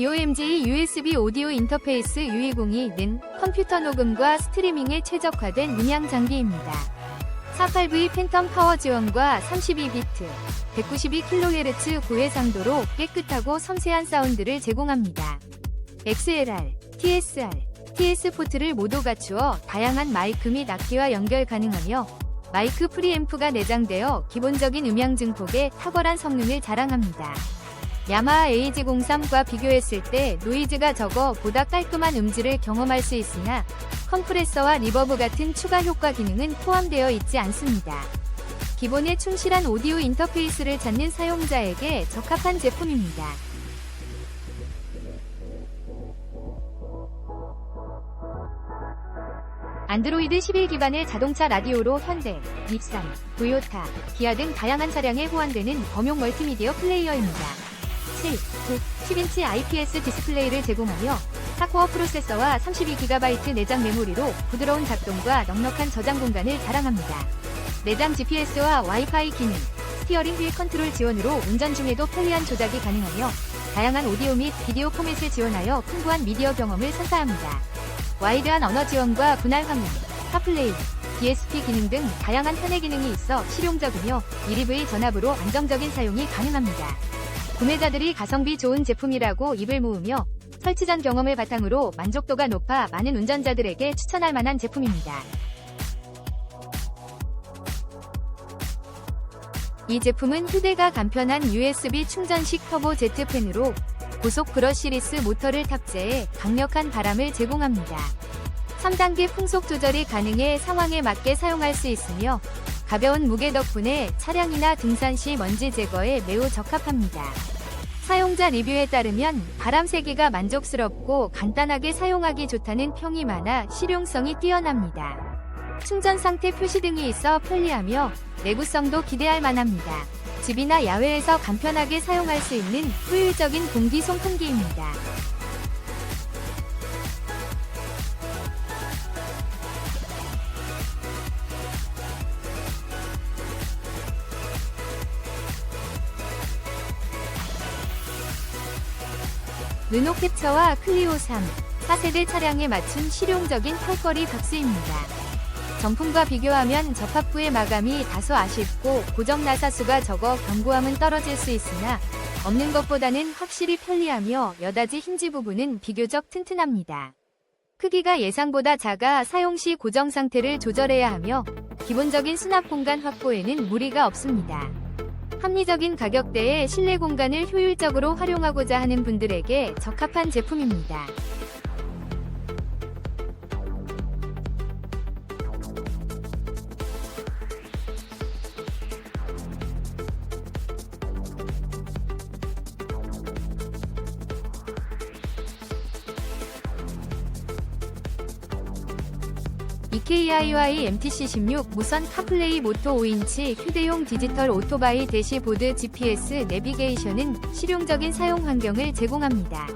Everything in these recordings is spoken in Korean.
BOMJ USB 오디오 인터페이스 UE02는 컴퓨터 녹음과 스트리밍에 최적화된 음향 장비입니다. 48V 팬텀 파워 지원과 32비트, 192kHz 고해상도로 깨끗하고 섬세한 사운드를 제공합니다. XLR, TSR, TS 포트를 모두 갖추어 다양한 마이크 및 악기와 연결 가능하며 마이크 프리앰프가 내장되어 기본적인 음향 증폭에 탁월한 성능을 자랑합니다. 야마하 AG03과 비교했을 때 노이즈가 적어 보다 깔끔한 음질을 경험할 수 있으나 컴프레서와 리버브 같은 추가 효과 기능은 포함되어 있지 않습니다. 기본에 충실한 오디오 인터페이스를 찾는 사용자에게 적합한 제품입니다. 안드로이드 11 기반의 자동차 라디오로 현대, 닛산, 도요타, 기아 등 다양한 차량에 호환되는 범용 멀티미디어 플레이어입니다. 7, 9, 10인치 IPS 디스플레이를 제공하며 4코어 프로세서와 32GB 내장 메모리로 부드러운 작동과 넉넉한 저장 공간을 자랑합니다. 내장 GPS와 와이파이 기능, 스티어링 휠 컨트롤 지원으로 운전 중에도 편리한 조작이 가능하며 다양한 오디오 및 비디오 포맷을 지원하여 풍부한 미디어 경험을 선사합니다. 와이드한 언어 지원과 분할 화면, 카플레이, DSP 기능 등 다양한 편의 기능이 있어 실용적이며 1EV 전압으로 안정적인 사용이 가능합니다. 구매자들이 가성비 좋은 제품이라고 입을 모으며 설치 전 경험을 바탕으로 만족도가 높아 많은 운전자들에게 추천할 만한 제품입니다. 이 제품은 휴대가 간편한 USB 충전식 터보 제트팬으로 고속 브러시리스 모터를 탑재해 강력한 바람을 제공합니다. 3단계 풍속 조절이 가능해 상황에 맞게 사용할 수 있으며 가벼운 무게 덕분에 차량이나 등산 시 먼지 제거에 매우 적합합니다. 사용자 리뷰에 따르면 바람 세기가 만족스럽고 간단하게 사용하기 좋다는 평이 많아 실용성이 뛰어납니다. 충전 상태 표시 등이 있어 편리하며 내구성도 기대할 만합니다. 집이나 야외에서 간편하게 사용할 수 있는 효율적인 공기 송풍기입니다. 르노 캡처와 클리오 3, 4세대 차량에 맞춘 실용적인 털거리 박스입니다. 정품과 비교하면 접합부의 마감이 다소 아쉽고 고정 나사수가 적어 견고함은 떨어질 수 있으나 없는 것보다는 확실히 편리하며 여다지 힌지 부분은 비교적 튼튼합니다. 크기가 예상보다 작아 사용 시 고정 상태를 조절해야 하며 기본적인 수납 공간 확보에는 무리가 없습니다. 합리적인 가격대에 실내 공간을 효율적으로 활용하고자 하는 분들에게 적합한 제품입니다. EKIY MTC16 무선 카플레이 모토 5인치 휴대용 디지털 오토바이 대시보드 GPS 내비게이션은 실용적인 사용 환경을 제공합니다.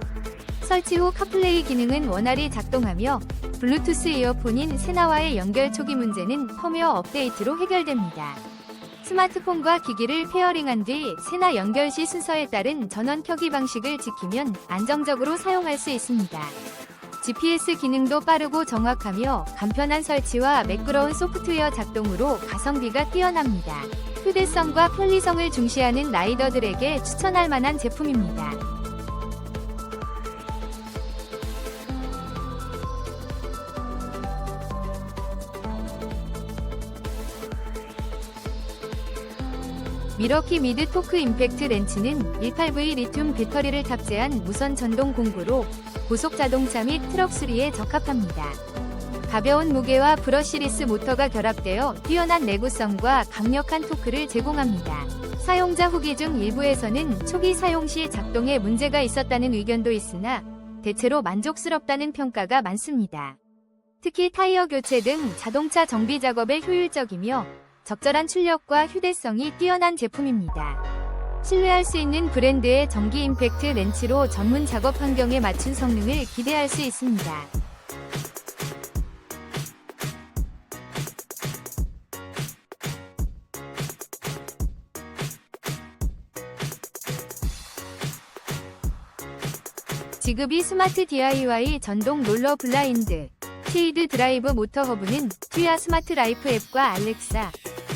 설치 후 카플레이 기능은 원활히 작동하며 블루투스 이어폰인 세나와의 연결 초기 문제는 펌웨어 업데이트로 해결됩니다. 스마트폰과 기기를 페어링한 뒤 세나 연결 시 순서에 따른 전원 켜기 방식을 지키면 안정적으로 사용할 수 있습니다. GPS 기능도 빠르고 정확하며 간편한 설치와 매끄러운 소프트웨어 작동으로 가성비가 뛰어납니다. 휴대성과 편리성을 중시하는 라이더들에게 추천할 만한 제품입니다. 미러키 미드 토크 임팩트 렌치는 18V 리튬 배터리를 탑재한 무선 전동 공구로 고속 자동차 및 트럭 수리에 적합합니다. 가벼운 무게와 브러시리스 모터가 결합되어 뛰어난 내구성과 강력한 토크를 제공합니다. 사용자 후기 중 일부에서는 초기 사용 시 작동에 문제가 있었다는 의견도 있으나 대체로 만족스럽다는 평가가 많습니다. 특히 타이어 교체 등 자동차 정비 작업에 효율적이며 적절한 출력과 휴대성이 뛰어난 제품입니다. 신뢰할 수 있는 브랜드의 전기 임팩트 렌치로 전문 작업 환경에 맞춘 성능을 기대할 수 있습니다. 지급이 스마트 DIY 전동 롤러 블라인드, 쉐이드 드라이브 모터 허브는 튜야 스마트 라이프 앱과 알렉사,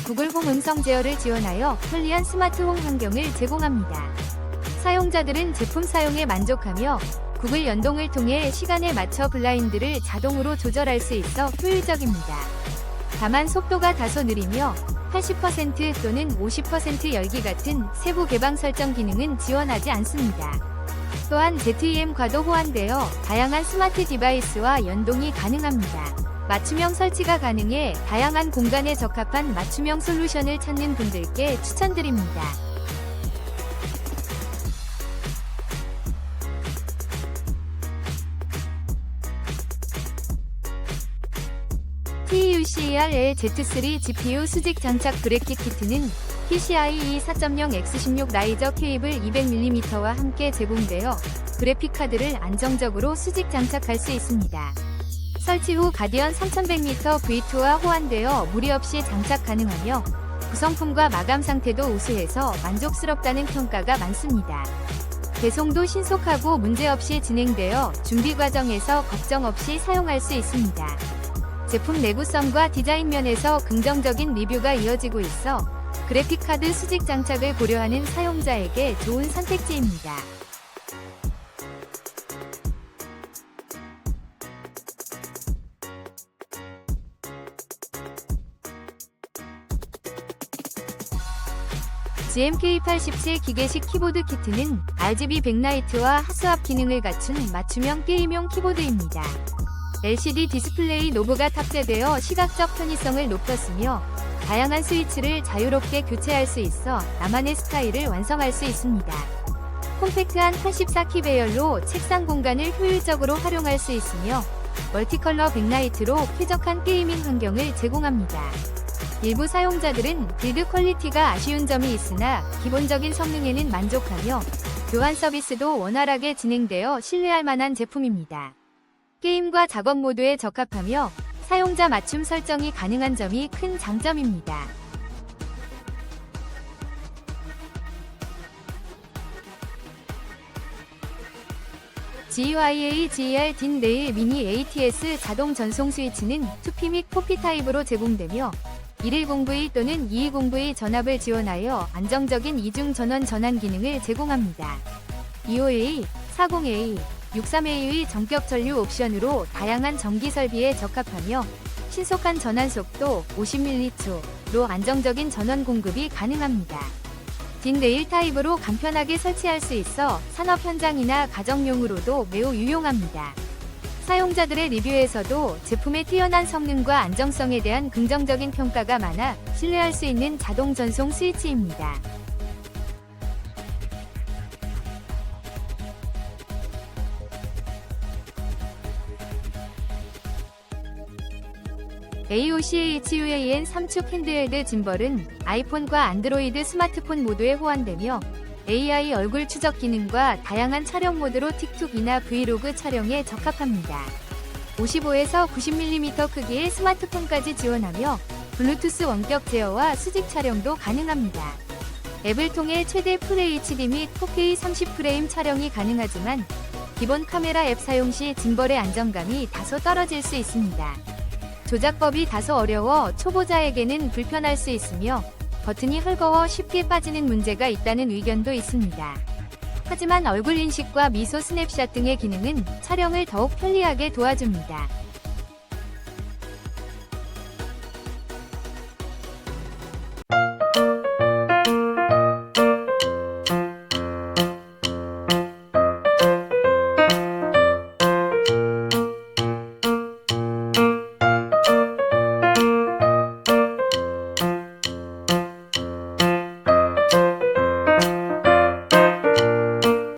구글 홈 음성 제어를 지원하여 편리한 스마트 홈 환경을 제공합니다. 사용자들은 제품 사용에 만족하며 구글 연동을 통해 시간에 맞춰 블라인드를 자동으로 조절할 수 있어 효율적입니다. 다만 속도가 다소 느리며 80% 또는 50% 열기 같은 세부 개방 설정 기능은 지원하지 않습니다. 또한 ZEM과도 호환되어 다양한 스마트 디바이스와 연동이 가능합니다. 맞춤형 설치가 가능해 다양한 공간에 적합한 맞춤형 솔루션을 찾는 분들께 추천드립니다. TUCRL Z3 GPU 수직 장착 브레킷 키트는 PCIe 4.0 X16 라이저 케이블 200mm와 함께 제공되어 그래픽 카드를 안정적으로 수직 장착할 수 있습니다. 설치 후 가디언 3100m V2와 호환되어 무리 없이 장착 가능하며 구성품과 마감 상태도 우수해서 만족스럽다는 평가가 많습니다. 배송도 신속하고 문제없이 진행되어 준비 과정에서 걱정 없이 사용할 수 있습니다. 제품 내구성과 디자인 면에서 긍정적인 리뷰가 이어지고 있어 그래픽카드 수직 장착을 고려하는 사용자에게 좋은 선택지입니다. GMK87 기계식 키보드 키트는 RGB 백라이트와 하수압 기능을 갖춘 맞춤형 게임용 키보드입니다. LCD 디스플레이 노브가 탑재되어 시각적 편의성을 높였으며 다양한 스위치를 자유롭게 교체할 수 있어 나만의 스타일을 완성할 수 있습니다. 콤팩트한 84키 배열로 책상 공간을 효율적으로 활용할 수 있으며 멀티컬러 백라이트로 쾌적한 게이밍 환경을 제공합니다. 일부 사용자들은 빌드 퀄리티가 아쉬운 점이 있으나 기본적인 성능에는 만족하며 교환 서비스도 원활하게 진행되어 신뢰할 만한 제품입니다. 게임과 작업 모드에 적합하며 사용자 맞춤 설정이 가능한 점이 큰 장점입니다. GYA GR 딘 레일 미니 ATS 자동 전송 스위치는 2P 및 4P 타입으로 제공되며 110V 또는 220V 전압을 지원하여 안정적인 이중 전원 전환 기능을 제공합니다. 25A, 40A, 63A의 전격 전류 옵션으로 다양한 전기 설비에 적합하며 신속한 전환 속도 50mH로 안정적인 전원 공급이 가능합니다. 딘 레일 타입으로 간편하게 설치할 수 있어 산업 현장이나 가정용으로도 매우 유용합니다. 사용자들의 리뷰에서도 제품의 뛰어난 성능과 안정성에 대한 긍정적인 평가가 많아 신뢰할 수 있는 자동 전송 스위치입니다. AOCHUAN 3축 핸드헬드 짐벌은 아이폰과 안드로이드 스마트폰 모두에 호환되며 AI 얼굴 추적 기능과 다양한 촬영 모드로 틱톡이나 브이로그 촬영에 적합합니다. 55에서 90mm 크기의 스마트폰까지 지원하며 블루투스 원격 제어와 수직 촬영도 가능합니다. 앱을 통해 최대 FHD 및 4K 30프레임 촬영이 가능하지만 기본 카메라 앱 사용 시 짐벌의 안정감이 다소 떨어질 수 있습니다. 조작법이 다소 어려워 초보자에게는 불편할 수 있으며 버튼이 헐거워 쉽게 빠지는 문제가 있다는 의견도 있습니다. 하지만 얼굴 인식과 미소 스냅샷 등의 기능은 촬영을 더욱 편리하게 도와줍니다.